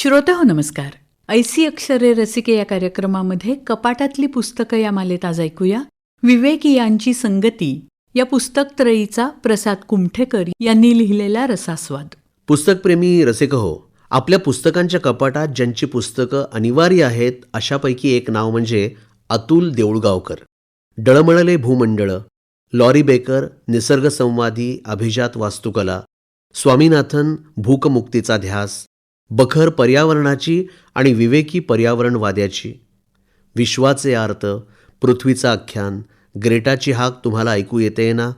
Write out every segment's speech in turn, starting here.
श्रोते हो नमस्कार. ऐसी अक्षरे रसिके या कार्यक्रमामध्ये कपाटातली पुस्तकं या मालेत आज ऐकूया. विवेकी यांची संगती. या पुस्तकत्रयीचा प्रसाद कुमठेकर यांनी लिहिलेला रसास्वाद. पुस्तकप्रेमी रसिक हो आपल्या पुस्तकांच्या कपाटात ज्यांची पुस्तकं अनिवार्य आहेत अशापैकी एक नाव म्हणजे अतुल देऊळगावकर. डळमळले भूमंडळ. लॉरी बेकर निसर्गसंवादी अभिजात वास्तुकला. स्वामीनाथन भूकमुक्तीचा ध्यास. बखर पर्यावरणाची आणि विवेकी पर्यावरणवाद्याची. विश्वाचे आर्त पृथ्वीचा आख्यान ग्रेटाची हाक तुम्हाला ऐकू येते ना?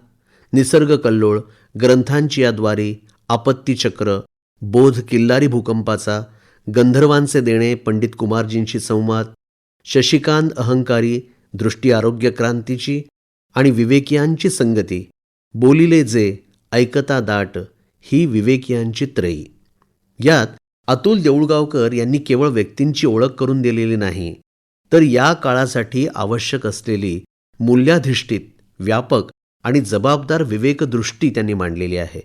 निसर्ग कल्लोळ ग्रंथांची याद्वारी आपत्तीचक्र बोध किल्लारी भूकंपाचा गंधर्वांचे देणे पंडित कुमारजींशी संवाद शशिकांत अहंकारी दृष्टी आरोग्य क्रांतीची आणि विवेकियांची संगती. बोलिले जे ऐकता दाट ही विवेकियांची त्रयी. यात अतुल देऊळगावकर यांनी केवळ व्यक्तींची ओळख करून दिलेली नाही तर या काळासाठी आवश्यक असलेली मूल्याधिष्ठित व्यापक आणि जबाबदार विवेकदृष्टी त्यांनी मांडलेली आहे.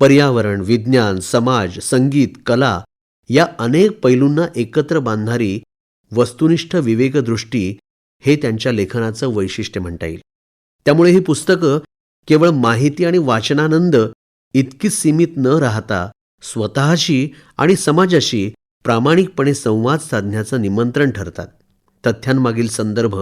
पर्यावरण विज्ञान समाज संगीत कला या अनेक पैलूंना एकत्र बांधणारी वस्तुनिष्ठ विवेकदृष्टी हे त्यांच्या लेखनाचं वैशिष्ट्य म्हणता येईल. त्यामुळे ही पुस्तकं केवळ माहिती आणि वाचनानंद इतकीच सीमित न राहता स्वतःशी आणि समाजाशी प्रामाणिकपणे संवाद साधण्याचं निमंत्रण ठरतात. तथ्यांमागील संदर्भ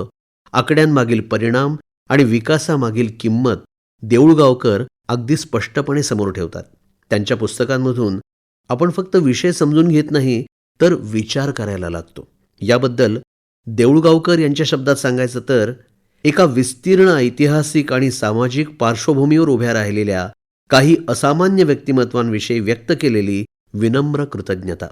आकड्यांमागील परिणाम आणि विकासामागील किंमत देऊळगावकर अगदी स्पष्टपणे समोर ठेवतात. त्यांच्या पुस्तकांमधून आपण फक्त विषय समजून घेत नाही तर विचार करायला लागतो. याबद्दल देऊळगावकर यांच्या शब्दात सांगायचं तर एका विस्तीर्ण ऐतिहासिक आणि सामाजिक पार्श्वभूमीवर उभ्या राहिलेल्या काही असामान्य व्यक्तिमत्वांविषयी व्यक्त केलेली विनम्र कृतज्ञता.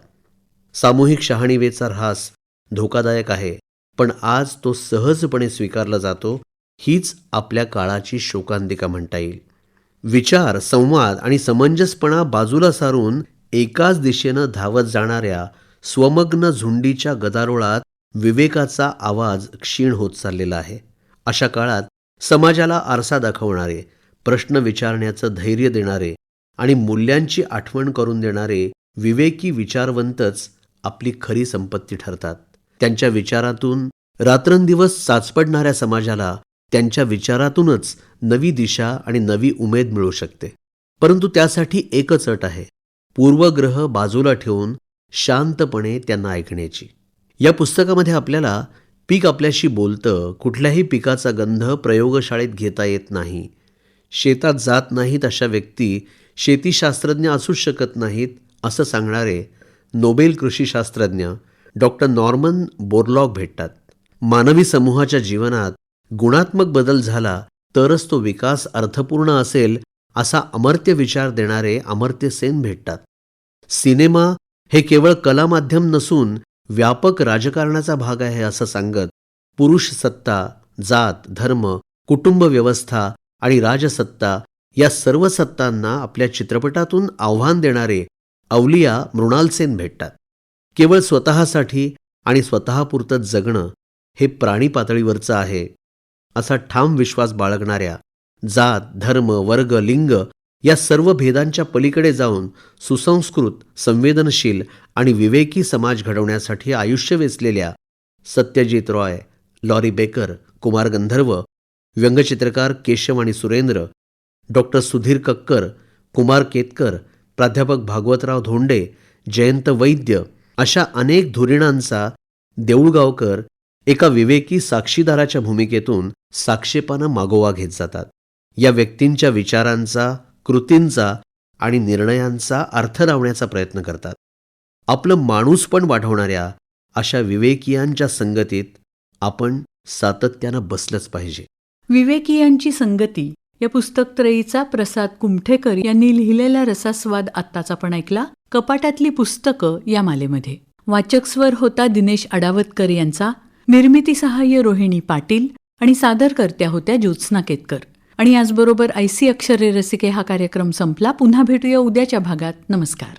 सामूहिक शहाणीवेचा ऱ्हास धोकादायक आहे पण आज तो सहजपणे स्वीकारला जातो हीच आपल्या काळाची शोकांतिका म्हणता येईल. विचार संवाद आणि समंजसपणा बाजूला सारून एकाच दिशेनं धावत जाणाऱ्या स्वमग्न झुंडीच्या गदारोळात विवेकाचा आवाज क्षीण होत चाललेला आहे. अशा काळात समाजाला आरसा दाखवणारे प्रश्न विचारण्याचं धैर्य देणारे आणि मूल्यांची आठवण करून देणारे विवेकी विचारवंतच आपली खरी संपत्ती ठरतात. त्यांच्या विचारातून रात्रंदिवस साचपडणाऱ्या समाजाला त्यांच्या विचारातूनच नवी दिशा आणि नवी उमेद मिळू शकते. परंतु त्यासाठी एकच अट आहे पूर्वग्रह बाजूला ठेवून शांतपणे त्यांना ऐकण्याची. या पुस्तकामध्ये आपल्याला पीक आपल्याशी बोलतं कुठल्याही पिकाचा गंध प्रयोगशाळेत घेता येत नाही शेतात जात नाहीत अशा व्यक्ती शेतीशास्त्रज्ञ असूच शकत नाहीत असं सांगणारे नोबेल कृषीशास्त्रज्ञ डॉक्टर नॉर्मन बोरलॉग भेटतात. मानवी समूहाच्या जीवनात गुणात्मक बदल झाला तरच तो विकास अर्थपूर्ण असेल असा अमर्त्य विचार देणारे अमर्त्य सेन भेटतात. सिनेमा हे केवळ कला माध्यम नसून व्यापक राजकारणाचा भाग आहे असं सांगत पुरुष सत्ता जात धर्म कुटुंब व्यवस्था आणि राजसत्ता या सर्व सत्तांना आपल्या चित्रपटातून आव्हान देणारे अवलिया मृणालसेन भेटतात. केवळ स्वतःसाठी आणि स्वतःपुरतं जगणं हे प्राणी पातळीवरचं आहे असा ठाम विश्वास बाळगणाऱ्या जात धर्म वर्ग लिंग या सर्व भेदांच्या पलीकडे जाऊन सुसंस्कृत संवेदनशील आणि विवेकी समाज घडवण्यासाठी आयुष्य वेचलेल्या सत्यजित रॉय लॉरी बेकर कुमार गंधर्व व्यंगचित्रकार केशव आणि सुरेंद्र डॉक्टर सुधीर कक्कर कुमार केतकर प्राध्यापक भागवतराव धोंडे जयंत वैद्य अशा अनेक धुरीणांचा देऊळगावकर एका विवेकी साक्षीदाराच्या भूमिकेतून साक्षेपानं मागोवा घेत जातात. या व्यक्तींच्या विचारांचा कृतींचा आणि निर्णयांचा अर्थ लावण्याचा प्रयत्न करतात. आपलं माणूस पण वाढवणाऱ्या अशा विवेकियांच्या संगतीत आपण सातत्यानं बसलंच पाहिजे. विवेकीयांची संगती. या पुस्तकत्रयीचा प्रसाद कुमठेकर यांनी लिहिलेला रसास्वाद आत्ताच आपण ऐकला. कपाटातली पुस्तकं या मालेमध्ये. वाचक स्वर होता दिनेश अडावतकर यांचा. निर्मिती सहाय्य रोहिणी पाटील आणि सादरकर्त्या होत्या ज्योत्स्ना केतकर. आणि याचबरोबर आयसी अक्षरे रसिके हा कार्यक्रम संपला. पुन्हा भेटूया उद्याच्या भागात. नमस्कार.